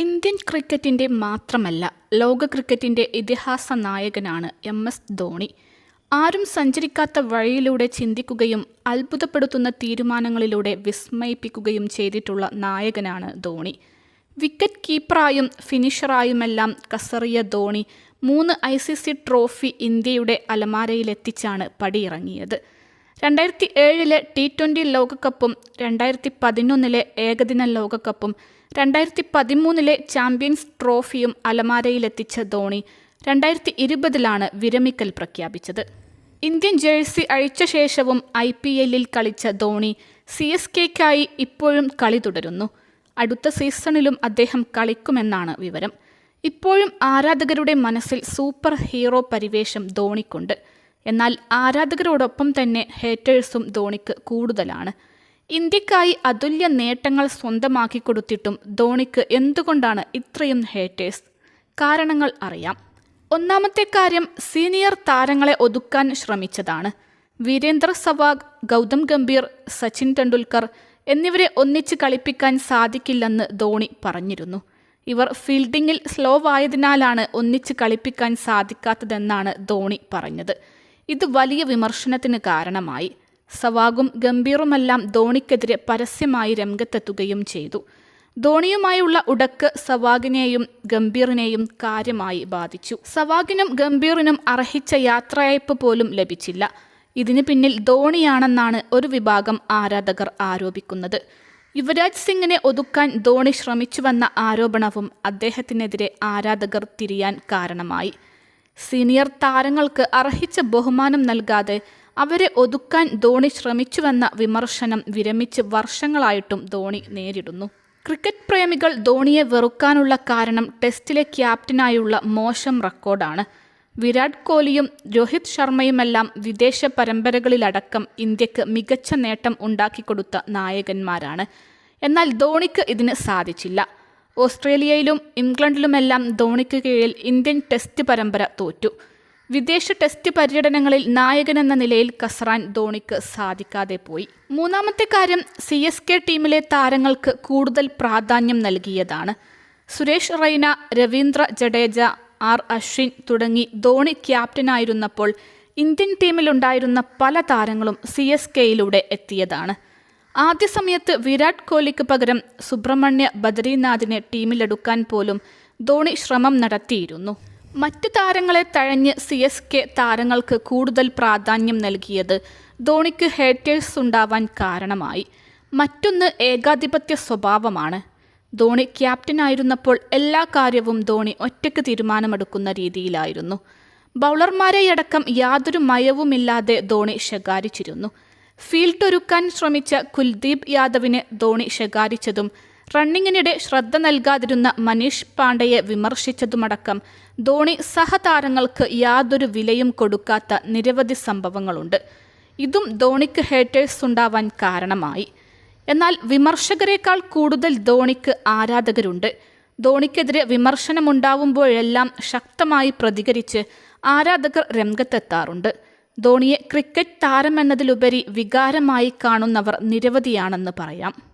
Indian ക്രിക്കറ്റിന്റെ മാത്രമല്ല ലോക ക്രിക്കറ്റിന്റെ ഇതിഹാസ നായകനാണ് എം എസ് ധോണി. ആരും സഞ്ചരിക്കാത്ത വഴിയിലൂടെ ചിന്തിക്കുകയും അത്ഭുതപ്പെടുത്തുന്ന തീരുമാനങ്ങളിലൂടെ വിസ്മയിപ്പിക്കുകയും ചെയ്തിട്ടുള്ള നായകനാണ് ധോണി. വിക്കറ്റ് കീപ്പറായും ഫിനിഷറായുമെല്ലാം കസറിയ ധോണി മൂന്ന് ഐ സി സി ട്രോഫി ഇന്ത്യയുടെ അലമാരയിലെത്തിച്ചാണ് പടിയിറങ്ങിയത്. രണ്ടായിരത്തി ഏഴിലെ ടി ട്വന്റി ലോകകപ്പും രണ്ടായിരത്തി പതിനൊന്നിലെ ഏകദിന ലോകകപ്പും രണ്ടായിരത്തി പതിമൂന്നിലെ ചാമ്പ്യൻസ് ട്രോഫിയും അലമാരയിലെത്തിച്ച ധോണി രണ്ടായിരത്തി ഇരുപതിലാണ് വിരമിക്കൽ പ്രഖ്യാപിച്ചത്. ഇന്ത്യൻ ജേഴ്സി അഴിച്ച ശേഷവും ഐ പി എല്ലിൽ കളിച്ച ധോണി സി എസ് കെക്കായി ഇപ്പോഴും കളി തുടരുന്നു. അടുത്ത സീസണിലും അദ്ദേഹം കളിക്കുമെന്നാണ് വിവരം. ഇപ്പോഴും ആരാധകരുടെ മനസ്സിൽ സൂപ്പർ ഹീറോ പരിവേഷം ധോണിക്കുണ്ട്. എന്നാൽ ആരാധകരോടൊപ്പം തന്നെ ഹേറ്റേഴ്സും ധോണിക്ക് കൂടുതലാണ്. ഇന്ത്യക്കായി അതുല്യ നേട്ടങ്ങൾ സ്വന്തമാക്കി കൊടുത്തിട്ടും ധോണിക്ക് എന്തുകൊണ്ടാണ് ഇത്രയും ഹേറ്റേഴ്സ് കാരണങ്ങൾ അറിയാം. ഒന്നാമത്തെ കാര്യം സീനിയർ താരങ്ങളെ ഒതുക്കാൻ ശ്രമിച്ചതാണ്. വീരേന്ദ്ര സവാഗ് ഗൗതം ഗംഭീർ സച്ചിൻ ടെണ്ടുൽക്കർ എന്നിവരെ ഒന്നിച്ച് കളിപ്പിക്കാൻ സാധിക്കില്ലെന്ന് ധോണി പറഞ്ഞിരുന്നു. ഇവർ ഫീൽഡിങ്ങിൽ സ്ലോ ആയതിനാലാണ് ഒന്നിച്ച് കളിപ്പിക്കാൻ സാധിക്കാത്തതെന്നാണ് ധോണി പറഞ്ഞത്. ഇത് വലിയ വിമർശനത്തിന് കാരണമായി. സവാഗും ഗംഭീറുമെല്ലാം ധോണിക്കെതിരെ പരസ്യമായി രംഗത്തെത്തുകയും ചെയ്തു. ധോണിയുമായുള്ള ഉടക്ക് സവാഗിനെയും ഗംഭീറിനെയും കാര്യമായി ബാധിച്ചു. സവാഗിനും ഗംഭീറിനും അർഹിച്ച യാത്രയയപ്പ് പോലും ലഭിച്ചില്ല. ഇതിന് പിന്നിൽ ധോണിയാണെന്നാണ് ഒരു വിഭാഗം ആരാധകർ ആരോപിക്കുന്നത്. യുവരാജ് സിംഗിനെ ഒതുക്കാൻ ധോണി ശ്രമിച്ചുവെന്ന ആരോപണവും അദ്ദേഹത്തിനെതിരെ ആരാധകർ തിരിയാൻ കാരണമായി. സീനിയർ താരങ്ങൾക്ക് അർഹിച്ച ബഹുമാനം നൽകാതെ അവരെ ഒതുക്കാൻ ധോണി ശ്രമിച്ചുവെന്ന വിമർശനം വിരമിച്ച് വർഷങ്ങളായിട്ടും ധോണി നേരിടുന്നു. ക്രിക്കറ്റ് പ്രേമികൾ ധോണിയെ വെറുക്കാനുള്ള കാരണം ടെസ്റ്റിലെ ക്യാപ്റ്റനായുള്ള മോശം റെക്കോർഡാണ്. വിരാട് കോഹ്ലിയും രോഹിത് ശർമ്മയുമെല്ലാം വിദേശ പരമ്പരകളിലടക്കം ഇന്ത്യയ്ക്ക് മികച്ച നേട്ടം ഉണ്ടാക്കിക്കൊടുത്ത നായകന്മാരാണ്. എന്നാൽ ധോണിക്ക് ഇതിന് സാധിച്ചില്ല. ഓസ്ട്രേലിയയിലും ഇംഗ്ലണ്ടിലുമെല്ലാം ധോണിക്ക് കീഴിൽ ഇന്ത്യൻ ടെസ്റ്റ് പരമ്പര തോറ്റു. വിദേശ ടെസ്റ്റ് പര്യടനങ്ങളിൽ നായകനെന്ന നിലയിൽ കസ്രാൻ ധോണിക്ക് സാധിക്കാതെ പോയി. മൂന്നാമത്തെ കാര്യം സി എസ് കെ ടീമിലെ താരങ്ങൾക്ക് കൂടുതൽ പ്രാധാന്യം നൽകിയതാണ്. സുരേഷ് റൈന രവീന്ദ്ര ജഡേജ ആർ അശ്വിൻ തുടങ്ങി ധോണി ക്യാപ്റ്റനായിരുന്നപ്പോൾ ഇന്ത്യൻ ടീമിലുണ്ടായിരുന്ന പല താരങ്ങളും സി എസ് കെയിലൂടെ എത്തിയതാണ്. ആദ്യ സമയത്ത് വിരാട് കോഹ്ലിക്ക് പകരം സുബ്രഹ്മണ്യ ബദ്രീനാഥിനെ ടീമിലെടുക്കാൻ പോലും ധോണി ശ്രമം നടത്തിയിരുന്നു. മറ്റ് താരങ്ങളെ തഴഞ്ഞ് സി എസ് കെ താരങ്ങൾക്ക് കൂടുതൽ പ്രാധാന്യം നൽകിയത് ധോണിക്ക് ഹേറ്റേഴ്സ് ഉണ്ടാവാൻ കാരണമായി. മറ്റൊന്ന് ഏകാധിപത്യ സ്വഭാവമാണ്. ധോണി ക്യാപ്റ്റനായിരുന്നപ്പോൾ എല്ലാ കാര്യവും ധോണി ഒറ്റയ്ക്ക് തീരുമാനമെടുക്കുന്ന രീതിയിലായിരുന്നു. ബൗളർമാരെയടക്കം യാതൊരു മയവുമില്ലാതെ ധോണി ശകാരിച്ചിരുന്നു. ഫീൽഡ് ഒരുക്കാൻ ശ്രമിച്ച കുൽദീപ് യാദവിന് ധോണി ശകാരിച്ചതും റണ്ണിങ്ങിനിടെ ശ്രദ്ധ നൽകാതിരുന്ന മനീഷ് പാണ്ഡയെ വിമർശിച്ചതുമടക്കം ധോണി സഹതാരങ്ങൾക്ക് യാതൊരു വിലയും കൊടുക്കാത്ത നിരവധി സംഭവങ്ങളുണ്ട്. ഇതും ധോണിക്ക് ഹേറ്റേഴ്സ് ഉണ്ടാവാൻ കാരണമായി. എന്നാൽ വിമർശകരെക്കാൾ കൂടുതൽ ധോണിക്ക് ആരാധകരുണ്ട്. ധോണിക്കെതിരെ വിമർശനമുണ്ടാവുമ്പോഴെല്ലാം ശക്തമായി പ്രതികരിച്ച് ആരാധകർ രംഗത്തെത്താറുണ്ട്. ധോണിയെ ക്രിക്കറ്റ് താരമെന്നതിലുപരി വികാരമായി കാണുന്നവർ നിരവധിയാണെന്ന് പറയാം.